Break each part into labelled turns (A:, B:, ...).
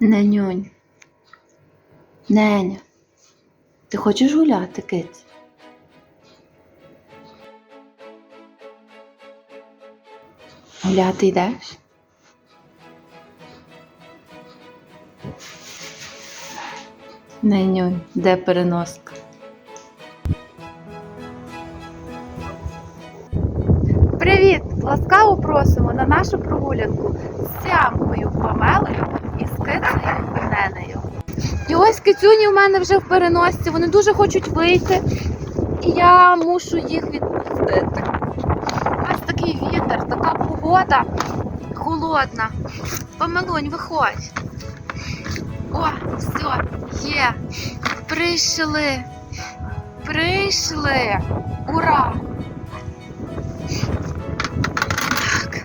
A: Ненюнь. Неня. Ти хочеш гуляти, киць? Гуляти йдеш? Ненюнь, де переноска? Привіт! Ласкаво просимо на нашу прогулянку з сямкою Памелою і з кицею Ненею. І ось кицюні в мене вже в переносці, вони дуже хочуть вийти, і я мушу їх відпустити. Ось такий вітер, така погода холодна. Памелунь, виходь. О, все, є. Прийшли. Прийшли. Ура! Так,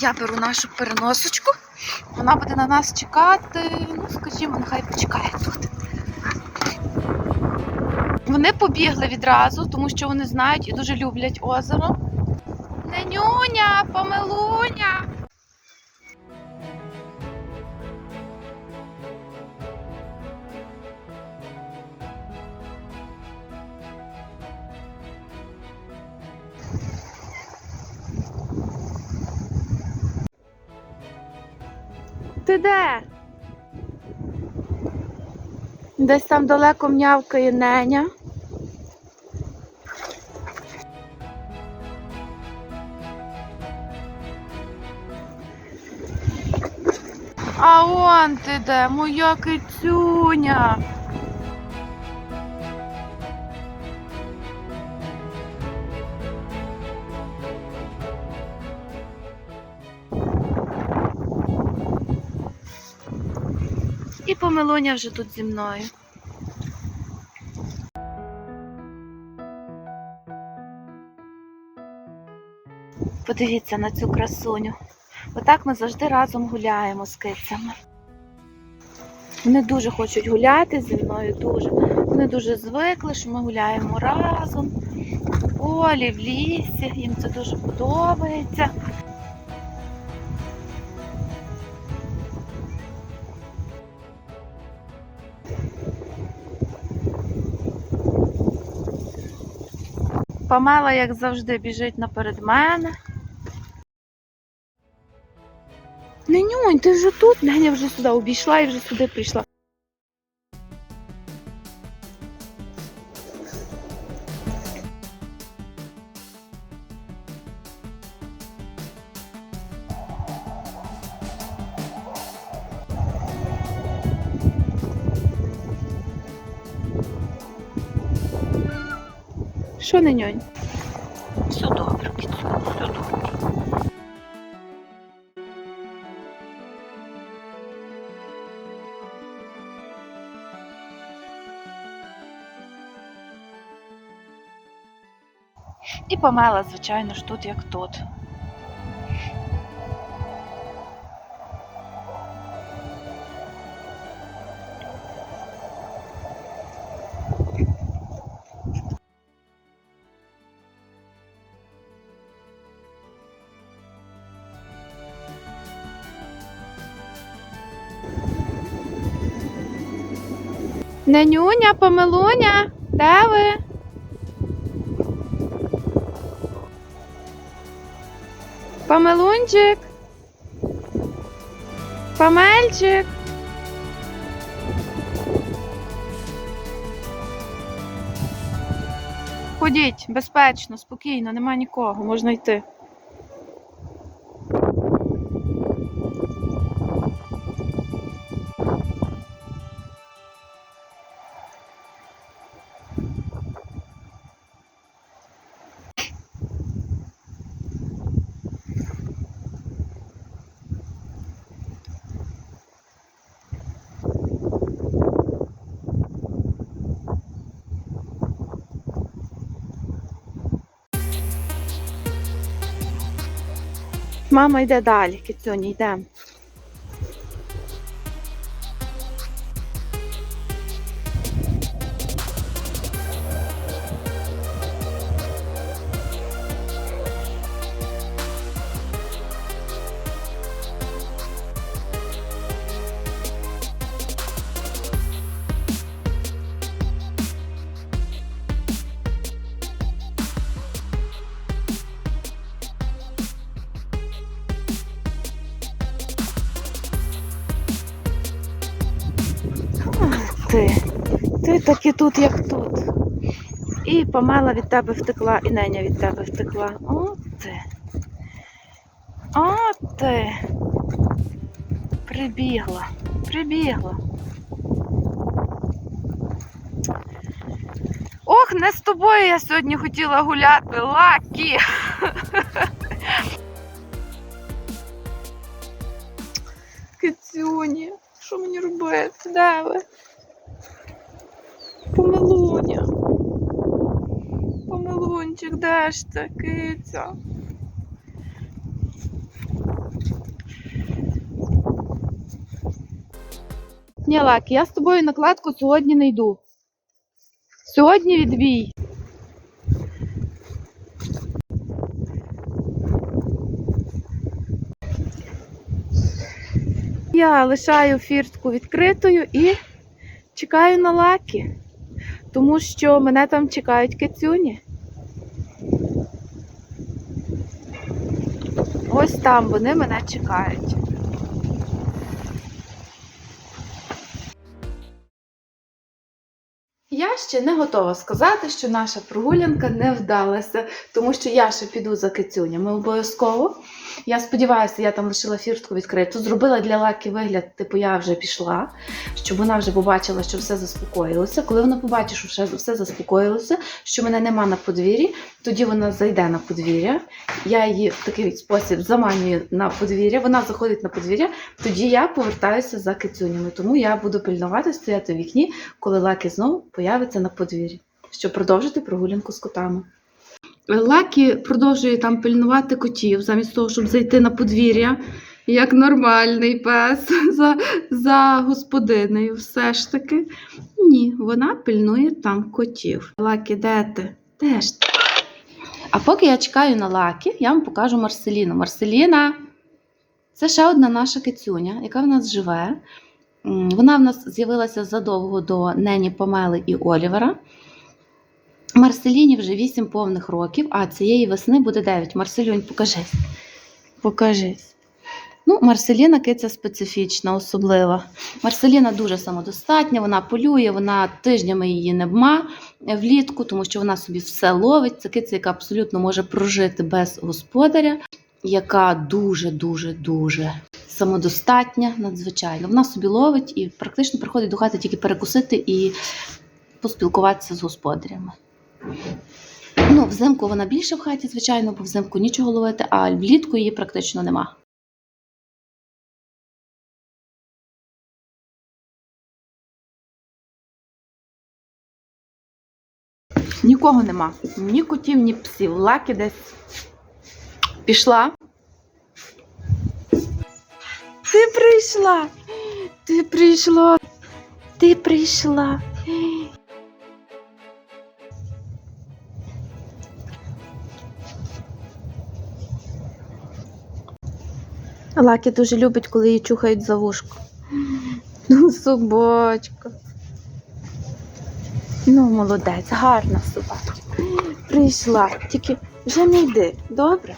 A: я беру нашу переносочку. Вона буде на нас чекати. Ну, скажімо, нехай почекає тут. Вони побігли відразу, тому що вони знають і дуже люблять озеро. Ненюня, помилуня. Ти де? Десь там далеко м'явкає неня. А он ти де, моя кицюня. І помилоня вже тут зі мною. Подивіться на цю красуню. Отак ми завжди разом гуляємо з кицями. Вони дуже хочуть гуляти зі мною, дуже. Вони дуже звикли, що ми гуляємо разом. В полі, в лісі, їм це дуже подобається. Памела, як завжди, біжить наперед мене. Ненюнь, ти вже тут? Неня вже сюди обійшла і вже сюди прийшла. Що, ненюнь? Все добре, кіцю, все добре. І помела, звичайно ж, тут як тут. Ненюня, помилуня, де ви? Памелунчик. Памельчик. Ходіть, безпечно, спокійно, нема нікого, можна йти. Мама йде далі, кицюні, йдемо. Ти таки тут, як тут. І помела від тебе втекла, і неня від тебе втекла. О ти. О ти. Прибігла, прибігла. Ох, не з тобою я сьогодні хотіла гуляти, лакі. Кицюні, що мені робити? Де ви? Помилуня. Помилунчик, де ж ти, киця? Ні, Лакі, я з тобою на кладку сьогодні не йду. Сьогодні відбій. Я лишаю фіртку відкритою і чекаю на лакі, тому що мене там чекають кицюні. Ось там вони мене чекають. Я ще не готова сказати, що наша прогулянка не вдалася, тому що я ще піду за кицюнями обов'язково. Я сподіваюся, я там лишила фіртку відкриту. Зробила для Лаки вигляд, типу я вже пішла, щоб вона вже побачила, що все заспокоїлося. Коли вона побачить, що все, заспокоїлося, що мене нема на подвір'ї, тоді вона зайде на подвір'я. Я її в такий спосіб заманюю на подвір'я. Вона заходить на подвір'я, тоді я повертаюся за кицюнями. Тому я буду пильнувати, стояти в вікні, коли Лакі знову появиться на подвір'ї, щоб продовжити прогулянку з котами. Лакі продовжує там пильнувати котів, замість того, щоб зайти на подвір'я, як нормальний пес за, за господинею. Все ж таки. Ні, вона пильнує там котів. Лакі, де ти? Де? А поки я чекаю на Лакі, я вам покажу Марселіну. Марселіна це ще одна наша кицюня, яка в нас живе. Вона в нас з'явилася задовго до Нені Помели і Олівера. Марселіні вже 8 повних років, а цієї весни буде 9. Марселюнь, покажись. Покажись. Ну, Марселіна киця специфічна, особлива. Марселіна дуже самодостатня, вона полює, вона тижнями її не бма влітку, тому що вона собі все ловить. Це киця, яка абсолютно може прожити без господаря, яка дуже-дуже дуже самодостатня, надзвичайно. Вона собі ловить і практично приходить до хати тільки перекусити і поспілкуватися з господарями. Ну, взимку вона більше в хаті, звичайно, бо взимку нічого ловити, а влітку її практично нема. Нікого нема. Ні котів, ні псів. Лаки десь пішла. Ти прийшла. Ти прийшла. Ти прийшла. Лакі дуже любить, коли її чухають за вушко. Ну, собачка. Ну, молодець, гарна собака. Прийшла. Тільки вже не йди, добре?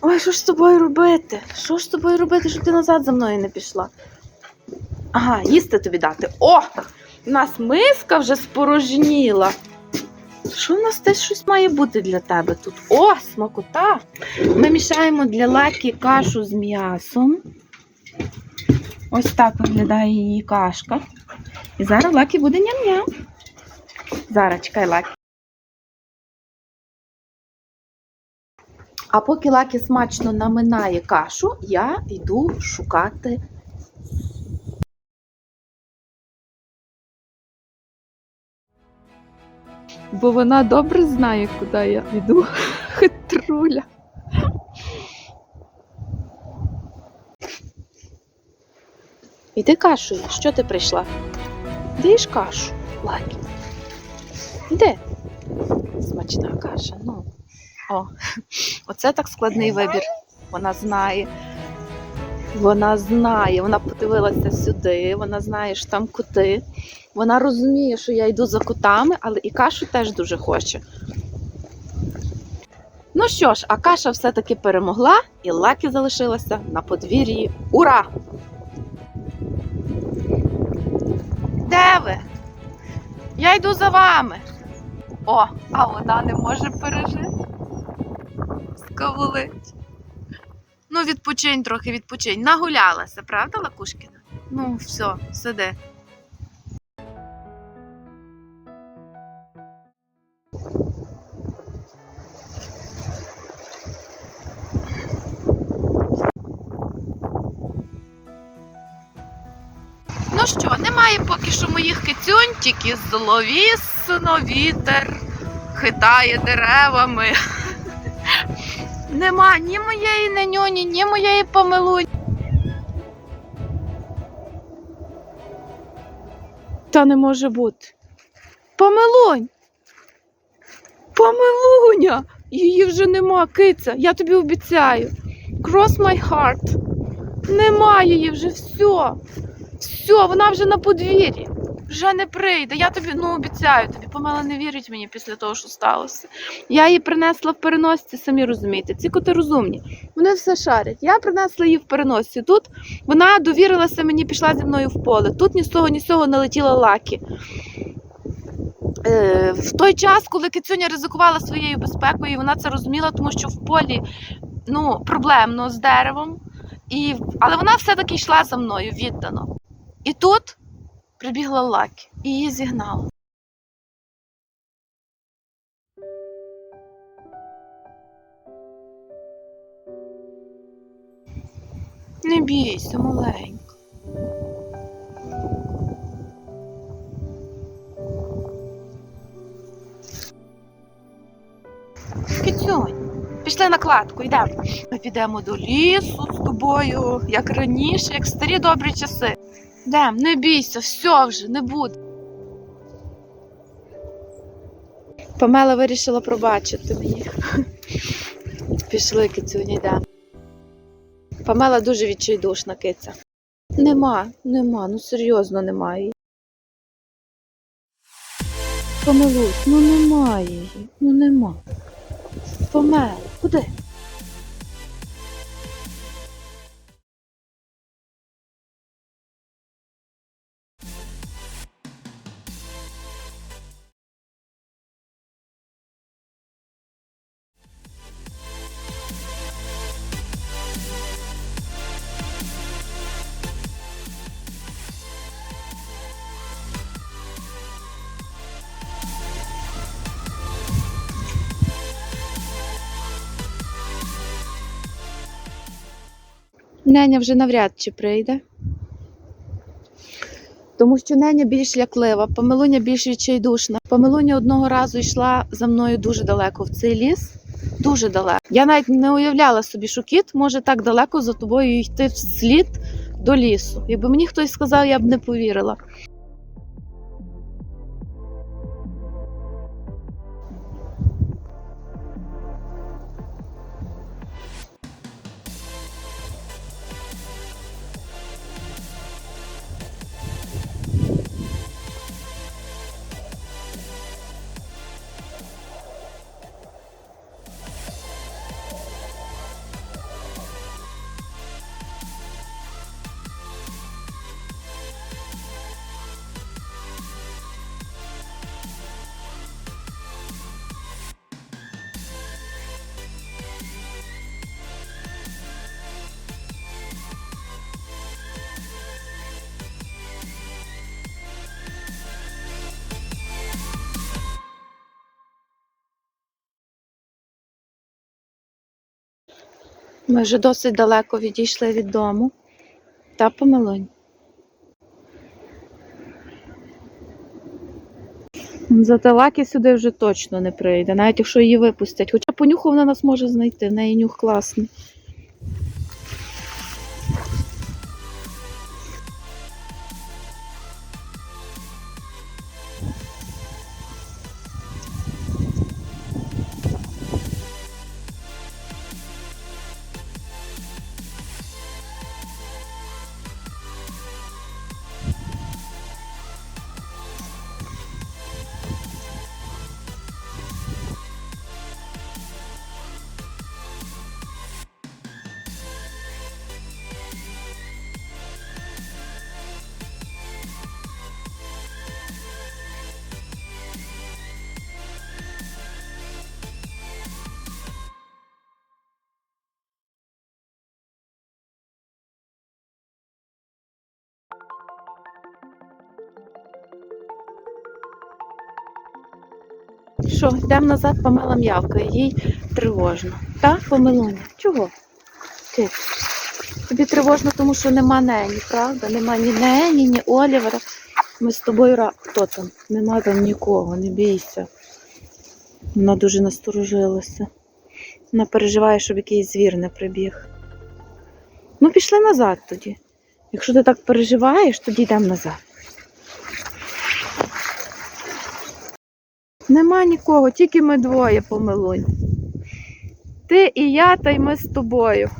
A: Ой, що ж з тобою робити? Що ж з тобою робити, щоб ти назад за мною не пішла? Ага, їсти тобі дати. О! У нас миска вже спорожніла. Що в нас теж щось має бути для тебе тут? О, смакота! Ми мішаємо для лакі кашу з м'ясом. Ось так виглядає її кашка. І зараз лакі буде ням-ням. Зараз чекай лакі. А поки лакі смачно наминає кашу, я йду шукати. Бо вона добре знає, куди я йду. Хитруля. Іди кашу, що ти прийшла? Їж кашу, Лакі. Іди. Смачна каша, ну. О, оце так складний вибір. Вона знає. Вона знає, вона подивилася сюди, вона знає, що там коти. Вона розуміє, що я йду за котами, але і кашу теж дуже хоче. Ну що ж, а каша все-таки перемогла, і Лакі залишилася на подвір'ї. Ура! Де ви? Я йду за вами. О, а вона не може пережити. Скавулить. Ну, відпочинь трохи, відпочинь. Нагулялася, правда, Лакушкіна? Ну, все, сиди. Ну що, немає поки що моїх кицюнь, зловісно вітер хитає деревами. Нема ні моєї ненюні, ні моєї помилунь. Та не може бути. Помилунь. Помилуня! Її вже нема, киця, я тобі обіцяю. Cross my heart. Нема її вже все. Все, вона вже на подвір'ї. Вже не прийде. Я тобі ну обіцяю тобі. Помела не вірить мені після того, що сталося. Я її принесла в переносці, самі розумієте. Ці коти розумні. Вони все шарять. Я принесла її в переносці. Тут вона довірилася мені, пішла зі мною в поле. Тут ні з того, ні з цього налетіла лакі. Е, в той час, коли Кицюня ризикувала своєю безпекою, вона це розуміла, тому що в полі ну, проблемно з деревом. І, але вона все-таки йшла за мною віддано. І тут прибігла Лакі і її зігнала. Не бійся, маленька. Кицюнь, пішли на кладку, йдемо. Ми підемо до лісу з тобою, як раніше, як старі добрі часи. Йдем, не бійся, все вже, не буде. Памела вирішила пробачити мені. Пішли, кицюні, йдемо. Памела дуже відчайдушна киця. Нема, нема, ну серйозно немає. Помилусь, ну немає її, ну нема. Помела, куди? Неня вже навряд чи прийде. Тому що Неня більш ляклива, Помилуня більш відчайдушна. Помилуня одного разу йшла за мною дуже далеко в цей ліс. Дуже далеко. Я навіть не уявляла собі, що кіт може так далеко за тобою йти вслід до лісу. Якби мені хтось сказав, я б не повірила. Ми вже досить далеко відійшли від дому. Та помилонь. Зате Лакі сюди вже точно не прийде, навіть якщо її випустять. Хоча понюху вона нас може знайти, в неї нюх класний. Що, йдемо назад, Памела м'явкає, їй тривожно. Так, Памелуня? Чого? Ти. Тобі тривожно, тому що нема нені, правда? Нема ні нені, ні Олівера. Ми з тобою ра... Хто там? Нема там нікого, не бійся. Вона дуже насторожилася. Вона переживає, щоб якийсь звір не прибіг. Ну, пішли назад тоді. Якщо ти так переживаєш, тоді йдемо назад. Нема нікого, тільки ми двоє помилунь. Ти і я, та й ми з тобою.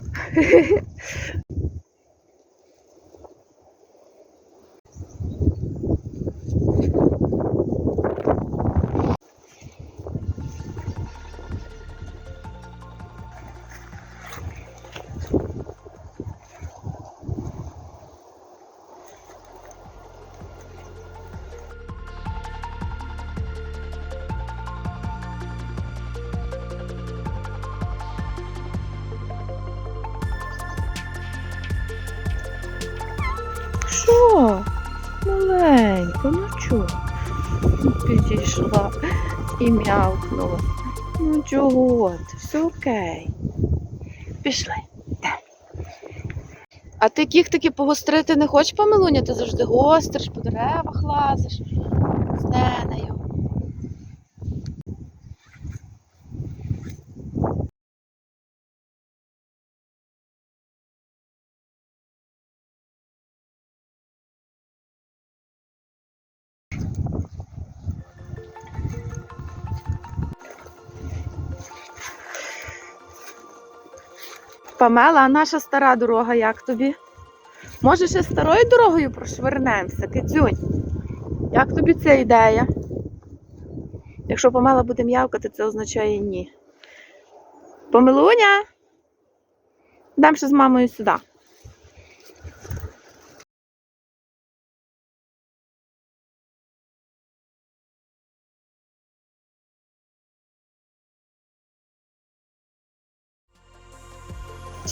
A: Чого? Підійшла і м'явкнула. Ну чого ти? Все окей. Пішли. А ти кіх таки погострити не хочеш, Памелуня? Ти завжди гостриш, по деревах лазиш з ненею. Памела, а наша стара дорога як тобі? Може, ще старою дорогою прошвернемося, кицюнь? Як тобі ця ідея? Якщо Памела буде м'явкати, це означає ні. Помилуня! Дам ще з мамою сюди.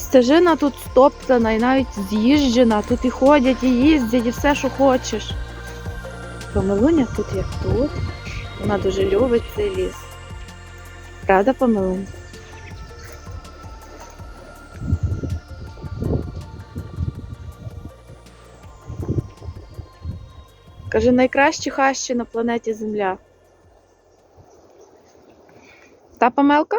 A: Стежина тут стоптана і навіть з'їжджена. Тут і ходять, і їздять, і все, що хочеш. Помилуня тут як тут. Вона дуже любить цей ліс. Правда, Помилуня? Каже, найкращі хащі на планеті Земля. Та помелка?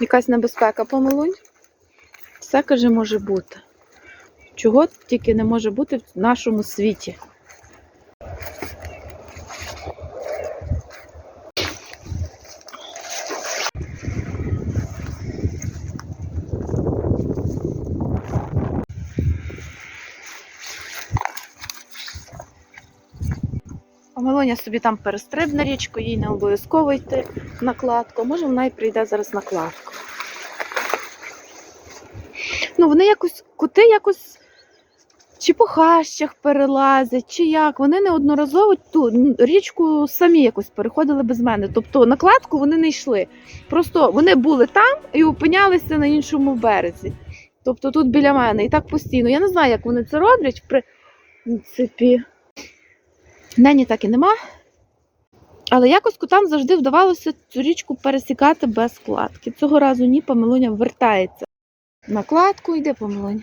A: Якась небезпека помилунь? Все, каже, може бути. Чого тільки не може бути в нашому світі? Мелоня собі там перестрибне річку, їй не обов'язково йти на кладку. Може, вона і прийде зараз на кладку. Ну, вони якось, коти якось чи по хащах перелазять, чи як. Вони неодноразово ту річку самі якось переходили без мене. Тобто на кладку вони не йшли. Просто вони були там і опинялися на іншому березі. Тобто тут біля мене. І так постійно. Я не знаю, як вони це роблять. В принципі. Нені так і нема. Але якось котам завжди вдавалося цю річку пересікати без кладки. Цього разу ні, Памелуня вертається. На кладку йде Памелуня.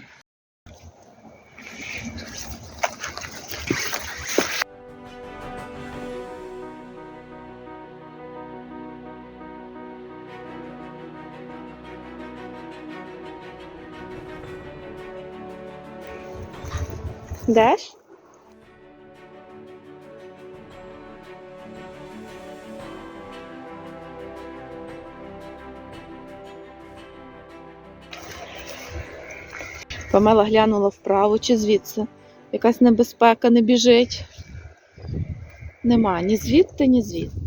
A: Деш? Памела глянула вправо чи звідси. Якась небезпека не біжить. Нема ні звідти, ні звідти.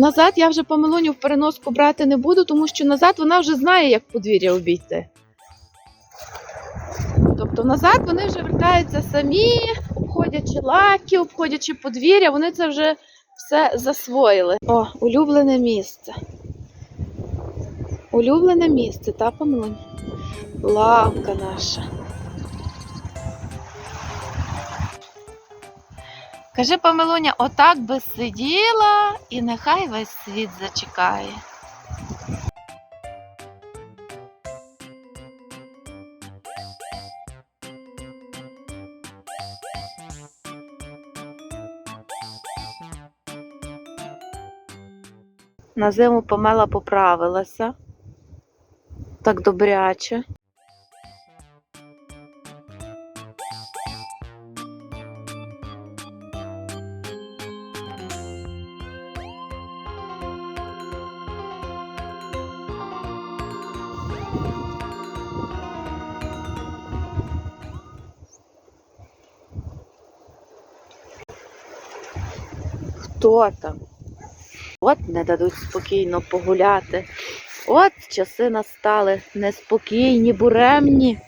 A: Назад я вже помилоню в переноску брати не буду, тому що назад вона вже знає, як подвір'я обійти. Тобто назад вони вже вертаються самі, обходячи лаки, обходячи подвір'я, вони це вже все засвоїли. О, улюблене місце. Улюблене місце, та помилонь. Лавка наша. Кажи, Памелуня, отак би сиділа і нехай весь світ зачекає. На зиму помела поправилася. Так добряче. Хто там? От не дадуть спокійно погуляти. От часи настали неспокійні, буремні.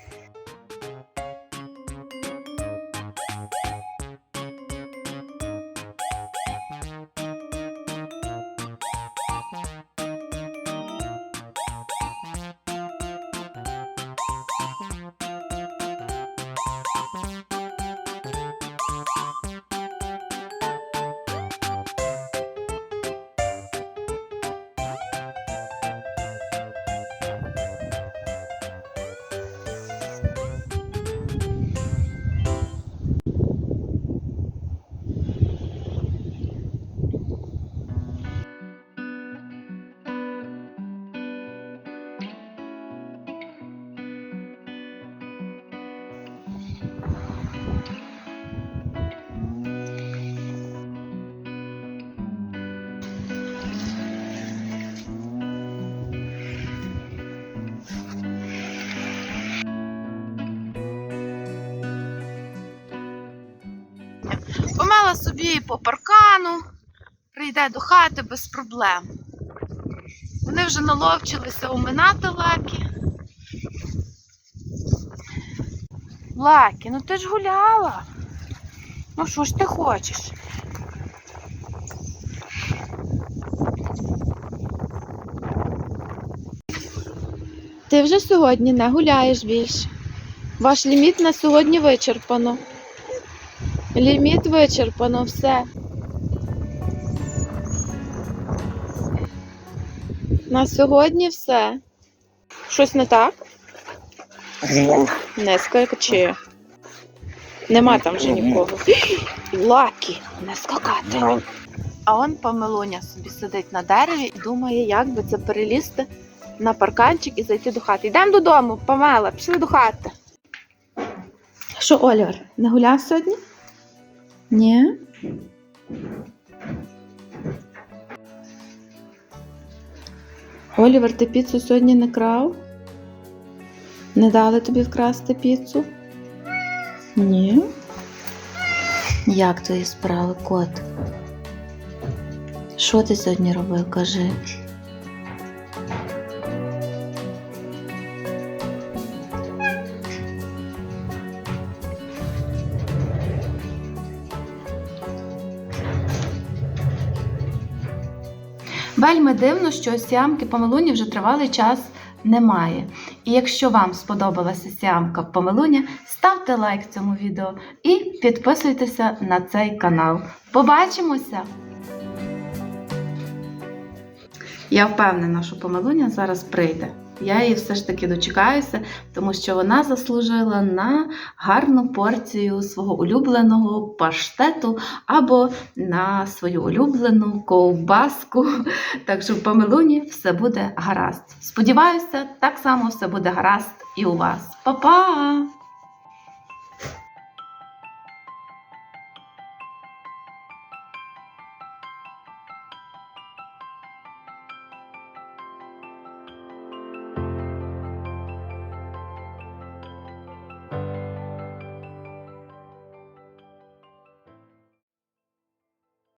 A: По паркану, прийде до хати без проблем. Вони вже наловчилися оминати лаки. Лакі, ну ти ж гуляла. Ну що ж ти хочеш? Ти вже сьогодні не гуляєш більше. Ваш ліміт на сьогодні вичерпано. Ліміт вичерпано, все. На сьогодні все. Щось не так? Не скачи. Нема там вже нікого. Лакі, не скакати. А он Памелоня собі сидить на дереві і думає, як би це перелізти на парканчик і зайти до хати. Йдемо додому, Памела, пішли до хати. Що, Олівер, не гуляв сьогодні? Ні. Олівер, ти піцу сьогодні не крав? Не дали тобі вкрасти піцу? Ні. Як твої справи, кот? Що ти сьогодні робив, кажи? Вельми дивно, що сіамки помилуні вже тривалий час немає. І якщо вам сподобалася сіамка помилуня, ставте лайк цьому відео і підписуйтеся на цей канал. Побачимося! Я впевнена, що помилуня зараз прийде. Я її все ж таки дочекаюся, тому що вона заслужила на гарну порцію свого улюбленого паштету або на свою улюблену ковбаску. Так що в Памелуні все буде гаразд. Сподіваюся, так само все буде гаразд і у вас. Па-па!